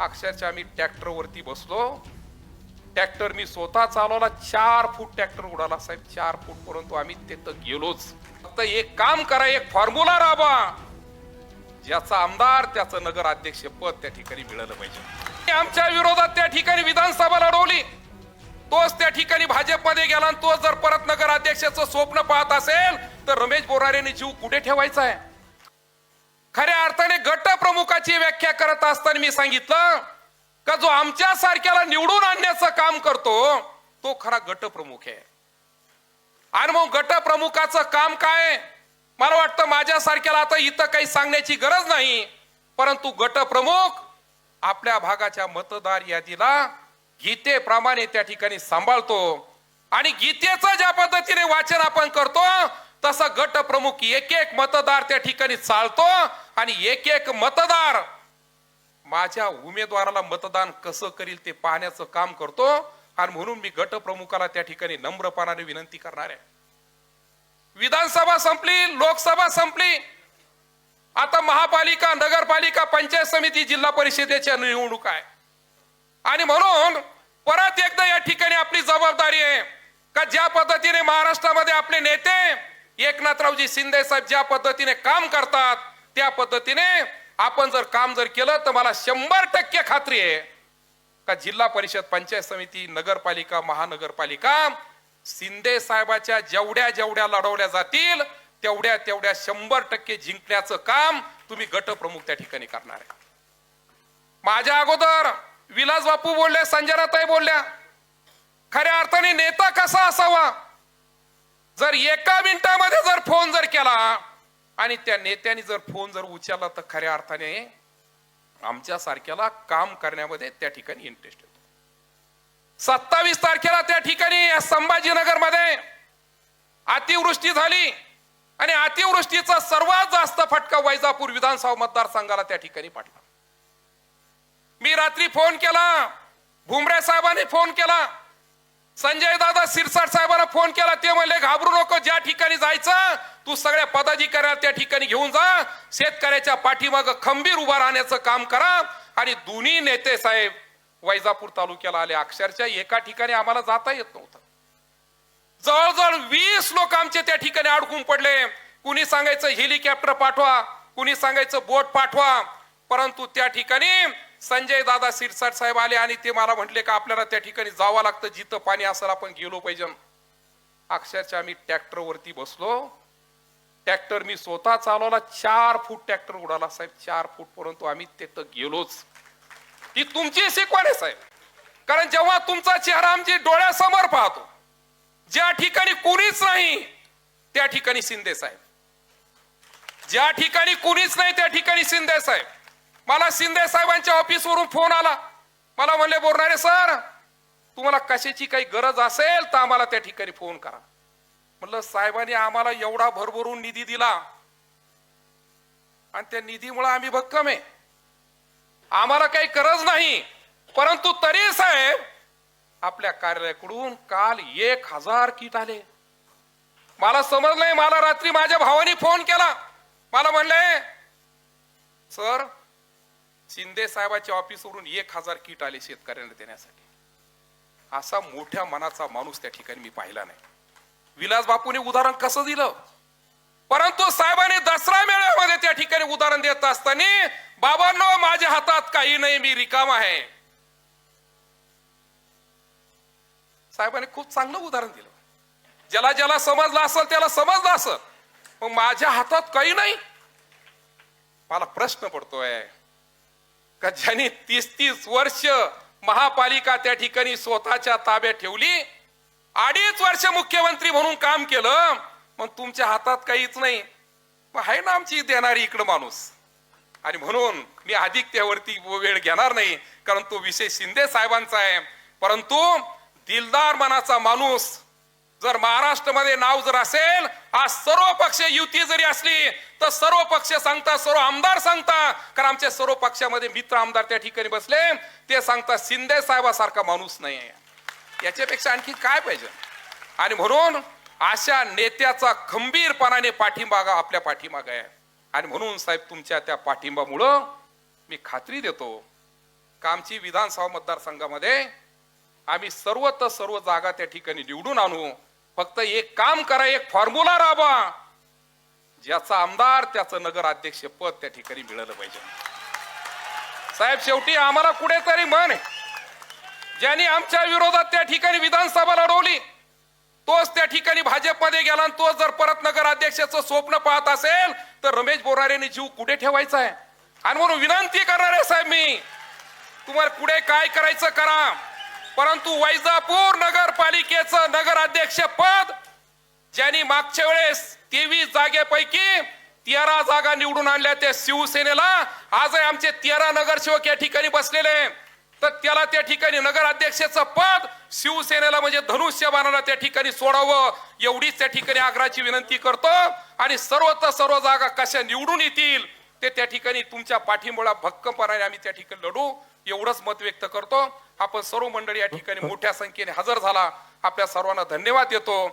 अक्षरशः आम्ही ट्रॅक्टरवरती बसलो. ट्रॅक्टर मी स्वतः चालवला. चार फूट ट्रॅक्टर उडाला साहेब. चार फूट परंतु आम्ही तिथं गेलोच. फक्त एक काम करा एक फॉर्म्युला राबा ज्याचा आमदार त्याचं नगर अध्यक्ष पद त्या ठिकाणी मिळालं पाहिजे. आमच्या विरोधात त्या ठिकाणी विधानसभा लढवली. तोच त्या ठिकाणी भाजपमध्ये गेला आणि तोच जर परत नगर अध्यक्षाचं स्वप्न पाहत असेल तर रमेश बोरारेने जीव कुठे ठेवायचा आहे? खऱ्या अर्थाने गट प्रमुखाची व्याख्या करत असताना मी सांगितलं का जो आमच्या सारख्याला निवडून आणण्याचं काम करतो तो खरा गट प्रमुख आहे. आणि मग गट प्रमुखाचं काम काय? मला वाटतं माझ्या सारख्याला आता इथं काही सांगण्याची गरज नाही परंतु गट प्रमुख आपल्या भागाच्या मतदार यादीला गीतेप्रमाणे त्या ठिकाणी सांभाळतो. आणि गीतेचं ज्या पद्धतीने वाचन आपण करतो तसं गट प्रमुख एक एक मतदार त्या ठिकाणी चालतो. आणि एक एक मतदार माझ्या उमेदवाराला मतदान कसं करील ते पाहण्याचं काम करतो आणि म्हणून मी गट प्रमुखाला त्या ठिकाणी नम्रपणाने विनंती करणार आहे. विधानसभा संपली लोकसभा संपली. आता महापालिका नगरपालिका पंचायत समिती जिल्हा परिषदेच्या निवडणूक आहे. आणि म्हणून परत एकदा या ठिकाणी आपली जबाबदारी आहे का ज्या पद्धतीने महाराष्ट्रामध्ये आपले नेते एकनाथरावजी शिंदे साहेब ज्या पद्धतीने काम करतात त्या पद्धतीने आपण जर काम जर केलं तर मला शंभर टक्के खात्री आहे. का जिल्हा परिषद पंचायत समिती नगरपालिका महानगरपालिका शिंदे साहेबाच्या जेवढ्या जेवढ्या लढवल्या जातील तेवढ्या तेवढ्या शंभर टक्के जिंकण्याचं काम तुम्ही गटप्रमुख त्या ठिकाणी करणार आहे. माझ्या अगोदर विलास बापू बोलले संजनाताई बोलल्या खऱ्या अर्थाने नेता कसा असावा? जर एका मिनिटामध्ये जर फोन जर केला आणि त्या नेत्याने जर फोन जर उचलला तर खऱ्या अर्थाने आमच्या सारख्याला काम करण्यामध्ये त्या ठिकाणी इंटरेस्ट येतो. सत्तावीस तारखेला त्या ठिकाणी संभाजीनगरमध्ये अतिवृष्टी झाली. आणि अतिवृष्टीचा सर्वात जास्त फटका वैजापूर विधानसभा मतदारसंघाला त्या ठिकाणी पाठला मी रात्री फोन केला. भुमरे साहेबांनी फोन केला. संजय दादा सिरसाट साहेबांना फोन केला ते म्हणले घाबरू नको ज्या ठिकाणी जायचं तू सगळ्या पदाधिकाऱ्याला त्या ठिकाणी घेऊन जा. शेतकऱ्याच्या पाठीमाग खंबीर उभा राहण्याचं काम करा. आणि दोन्ही नेते साहेब वैजापूर तालुक्याला आले. अक्षरशः एका ठिकाणी आम्हाला जाता येत नव्हतं. जवळजवळ वीस लोक आमचे त्या ठिकाणी अडकून पडले. कुणी सांगायचं हेलिकॉप्टर पाठवा कुणी सांगायचं बोट पाठवा परंतु त्या ठिकाणी संजय दादा सिरसाट साहेब आले आणि ते मला म्हटले का आपल्याला त्या ठिकाणी जावं लागतं जिथं पाणी असेल आपण गेलो पाहिजे. अक्षरशः आम्ही ट्रॅक्टरवरती बसलो. ट्रॅक्टर मी स्वतः चालवला चार फूट ट्रॅक्टर उडाला साहेब. चार फूट परंतु आम्ही तिथं गेलोच. ही तुमची शिकवण आहे साहेब. कारण जेव्हा तुमचा चेहरा आमची डोळ्यासमोर पाहतो ज्या ठिकाणी कुणीच नाही त्या ठिकाणी शिंदे साहेब. ज्या ठिकाणी कुणीच नाही त्या ठिकाणी शिंदे साहेब. मला शिंदे साहेबांच्या ऑफिसवरून फोन आला. मला म्हणले बोलणारे सर तुम्हाला कशाची काही गरज असेल तर आम्हाला त्या ठिकाणी फोन करा. म्हणलं साहेबांनी आम्हाला एवढा भरभरून निधी दिला. आणि त्या निधीमुळे आम्ही भक्कम आहे. आम्हाला काही गरज नाही. परंतु तरी साहेब आपल्या कार्यालयाकडून काल एक हजार किट आले. मला समजलंय मला रात्री माझ्या भावाने फोन केला. मला म्हणले सर शिंदे साहेबाच्या ऑफिसवरून एक हजार किट आले शेतकऱ्यांना देण्यासाठी. असा मोठ्या मनाचा माणूस त्या ठिकाणी मी पाहिला नाही. विलास बापूने उदाहरण कसं दिलं? परंतु साहेबांनी दसरा मेळाव्यामध्ये त्या ठिकाणी उदाहरण देत असताना बाबांनो माझ्या हातात काही नाही मी रिकाम आहे. साहेबांनी खूप चांगलं उदाहरण दिलं. ज्याला ज्याला समजलं असेल त्याला समजलं असेल. मग माझ्या हातात काही नाही? मला प्रश्न पडतोय. का ज्यांनी तीस तीस वर्ष महापालिका त्या ठिकाणी स्वतःच्या ताब्यात ठेवली. अडीच वर्ष मुख्यमंत्री म्हणून काम केलं मग तुमच्या हातात काहीच नाही. मग आहे ना आमची देणारी इकडं माणूस. आणि म्हणून मी अधिक त्यावरती वेळ घेणार नाही कारण तो विषय शिंदे साहेबांचा आहे. परंतु दिलदार मनाचा माणूस जर महाराष्ट्रामध्ये नाव जर असेल आज सर्व पक्ष युती जरी असली तर सर्व पक्ष सांगता सर्व आमदार सांगता कारण आमच्या सर्व पक्षामध्ये मित्र आमदार त्या ठिकाणी बसले ते सांगता शिंदे साहेबासारखा माणूस नाही आहे. याच्यापेक्षा आणखी काय पाहिजे? आणि म्हणून अशा नेत्याचा खंबीरपणाने पाठिंबा आपल्या पाठीमागा आहे. आणि म्हणून साहेब तुमच्या त्या पाठिंबामुळं मी खात्री देतो का आमची विधानसभा मतदारसंघामध्ये आम्ही सर्व तर सर्व जागा त्या ठिकाणी निवडून आणू फक्त एक काम करा एक फॉर्म्युला राबा ज्याचा आमदार त्याचं नगराध्यक्ष पद त्या ठिकाणी मिळालं पाहिजे. साहेब शेवटी आम्हाला कुठेतरी मन ज्यांनी आमच्या विरोधात त्या ठिकाणी विधानसभा लढवली तोच त्या ठिकाणी भाजपमध्ये गेला आणि तोच जर परत नगराध्यक्षाचं स्वप्न पाहत असेल तर रमेश बोरारेने जीव कुठे ठेवायचा आहे? आणि म्हणून विनंती करणार आहे साहेब मी तुम्हाला पुढे काय करायचं करा. परंतु वैजापूर नगरपालिकेचं नगराध्यक्ष पद ज्यांनी मागच्या वेळेस तेवीस जागेपैकी तेरा जागा निवडून आणल्या त्या शिवसेनेला आजही आमचे तेरा नगरसेवक या ठिकाणी बसलेले तर त्याला त्या ठिकाणी नगराध्यक्षाचं पद शिवसेनेला म्हणजे धनुष्यबाणाला त्या ठिकाणी सोडावं एवढीच त्या ठिकाणी आग्रहाची विनंती करतो. आणि सर्व तर सर्व जागा कशा निवडून येतील ते त्या ठिकाणी तुमच्या पाठिंबोळा भक्कमपणाने आम्ही त्या ठिकाणी लढू एवढंच मत व्यक्त करतो. आपण सर्व मंडळी या ठिकाणी मोठ्या संख्येने हजर झाला. आपल्या सर्वांना धन्यवाद देतो.